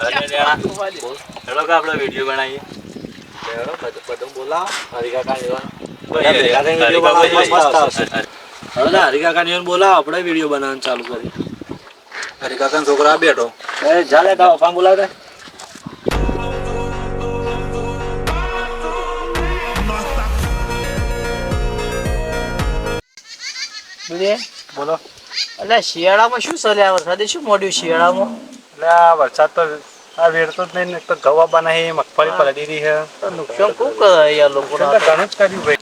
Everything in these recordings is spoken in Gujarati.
અરે હેડો કે આપણે વીડિયો બનાવીએ. હેડો, બધું બોલાવો. બોલાવો, આપણે વીડિયો બનાવવાનું ચાલુ કરી હરિકાકાનો છોકરા બેઠો. એ ચાલે તો બોલાવે બોલો? એટલે શિયાળામાં શું ચાલે આ વરસાદે શું મોડ્યું શિયાળામાં? એટલે આ વરસાદ તો આ વેડતો જ નહીં ને એક તો ગવા બનાવી મગફળી પલડી રહી છે તો નુકસાન ખૂબ કરે યાર એટલે ઘણું જ કર્યું ભાઈ.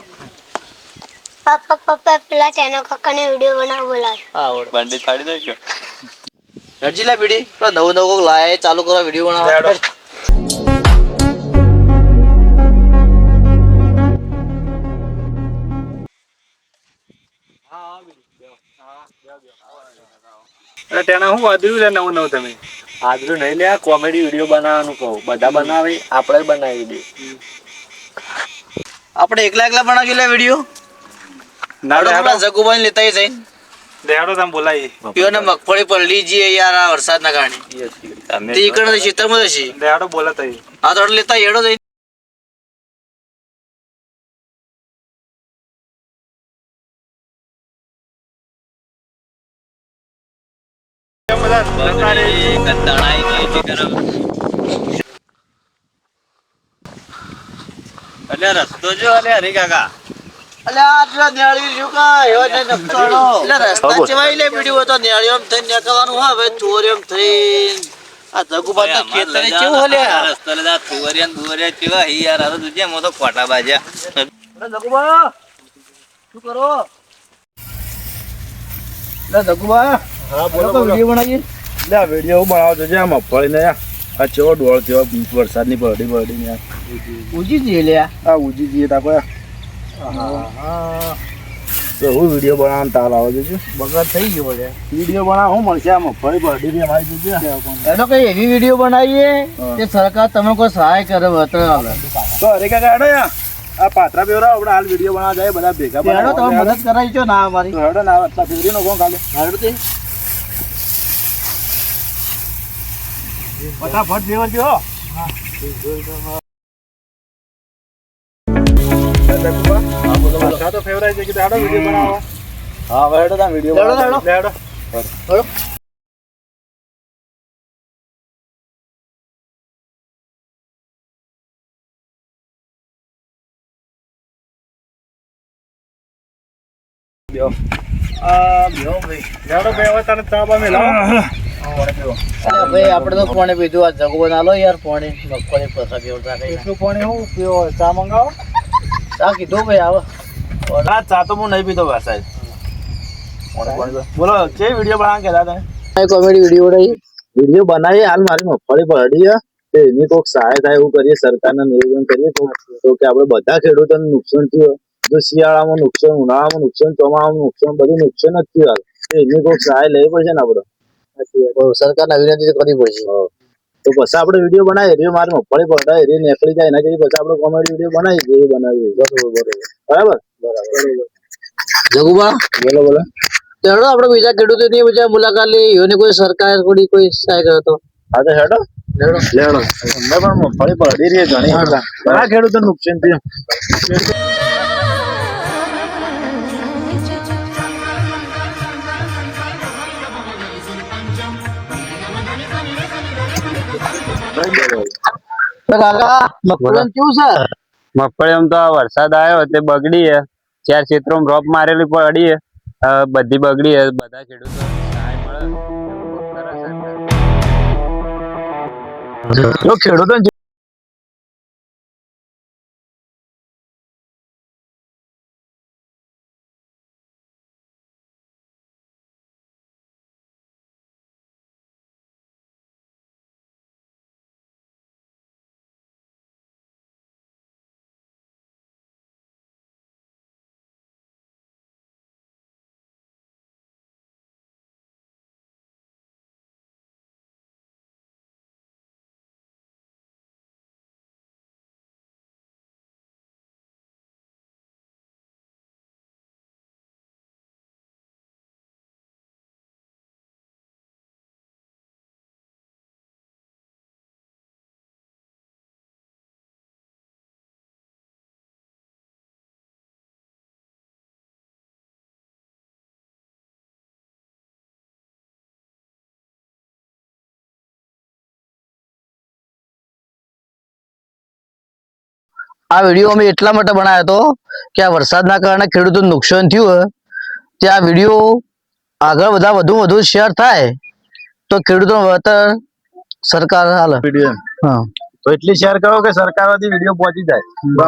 પપ્પા પપ્પા પેલા તેનો કાકાને વીડિયો બનાવ બોલાવે. આવડે બંડી ફાડી દઈશું હરજીલા બીડી પેલા નવું નવું કોક લાય ચાલુ કરો વીડિયો બનાવ શું વાદ્યું છે નવું નવું તમે? આદરું નહીં લે કોમેડી વીડિયો બનાવવાનું કહું. બધા બનાવે આપણે બનાવી દે. આપણે એકલા એકલા બનાવી લે વીડિયો? નાડો આપણે પેલા જગુભાઈ લેતા જઈ દેહાડો તમે બોલાવીએ પીઓને મગફળી પર જઈએ યાર આ વરસાદના કારણે. તમે તે ખેતરમાં જશે. દેહાડો બોલાતા. આ તો લેતા એડો જઈ અલ્યા રસ્તો જો અલ્યા હરી કાકા. અલે આ નેળી શું કા એવા ને નકશાનો એટલે રસ્તા ચેવાય લે વીડિયો તો નેળી આમ થઈને નીકળવાનું હા હવે ચોરી આમ થઈને. આ જગુભાઈ ના ખેતર કેવું જાઓ રસ્તો લઈ જાઓ. થુવરિયા ને કેવા હી યાર. આ તુજે મો તો ખોટા બાજ્યા. જગુબા શું કરો? લે જગુબા હા બોલો વીડિયો બનાવીએ? આ વીડિયો બનાવો છે આ મફળીને આ ચેવો ડોળ થયો વરસાદની બરડી બરડી ને ઉજી જઈએ લે આ. ઉજી જઈએ તા કોઈ તો હું વીડિયો બનાવવાનું તાલ આવે થઈ ગયો લે. વીડિયો બનાવ હું મળશે આ મગફળી બરડી ની અમારી જોજે એનો કઈ એવી વીડિયો બનાવીએ કે સરકાર તમે કોઈ સહાય કરે તો અરે કાકા હેડો યા. આ પાત્રા પેવરા આપણે હાલ વીડિયો બનાવવા જાય બધા ભેગા હેડો તમે મદદ કરાવી છો ના અમારી. હેડો ના ફેરી નો કોણ કાલે હેડો તે. ફટાફટ ફેવર જો તો ફેવરાય છે કે હેડો વીડિયો બનાવવા હા હવે હેડો તા વીડિયો હેડો, હેડો. લે હેડો. આ બ્યો ભાઈ. હેડો ભાઈ હવે તને ચા બા મેલાવો ભાઈ આપણે તો પાણી પીધું આ જગવો ના લો યાર પાણી મગફળી પસા કેવું થાય એટલું પાણી હું પીવો? ચા મંગાવો? ચા કીધું ભાઈ આવો. ના ચા તો હું નહીં પીતો સાહેબ. બોલો જે વીડિયો બનાવવા કહેતા તમે કોમેડી વીડિયો બનાવી. વીડિયો હાલ મારી મગફળી પડી તો એની કોઈક સહાય થાય એવું કરીએ સરકારને નિવેદન કરીએ તો. કે આપણે બધા ખેડૂતોને નુકસાન થયું જો શિયાળામાં નુકસાન ઉનાળામાં નુકસાન ચોમાસામાં નુકસાન બધું નુકસાન જ થયું હાલ એની કોઈક સહાય લેવી પડશે ને આપણે? સરકારને વિનંતી કરવી પડશે. તો પછી આપણે વીડિયો બનાવી રહ્યો મારે મગફળી પડતા એ નીકળી જાય એના કરી પછી આપણે કોમેડી વીડિયો બનાવી એ બનાવી બરોબર બરોબર. બરાબર? બરાબર. જગુબા? બોલો બોલો. ચાલો આપણે બીજા ખેડૂતોની બીજા મુલાકાત લઈ એની કોઈ સરકાર કોઈ કોઈ સહાય કરે તો હા તો હેડો. લેડો લેડો અમને પણ મગફળી પડી રહી ઘણી ઘણા ખેડૂતો નુકસાન થયું. કાકા મગફળી કેવું છે? મગફળી આમ તો આ વરસાદ આવ્યો તે બગડી હે ચાર ક્ષેત્રોમાં ડ્રોપ મારેલી પડી હે અ બધી બગડી હે બધા ખેડૂતો સહાય મળે. એવું કરે સરકાર. જો ખેડૂતો આ વીડિયો અમે એટલા માટે બનાવ્યો હતો કે આ વરસાદના કારણે ખેડૂતોને નુકસાન થયું તે આ વીડિયો આગળ બધા વધુ વધુ શેર થાય તો ખેડૂતોનું વળતર સરકાર હાલ. હા. તો એટલી શેર કરો કે સરકાર વીડિયો પહોંચી જાય.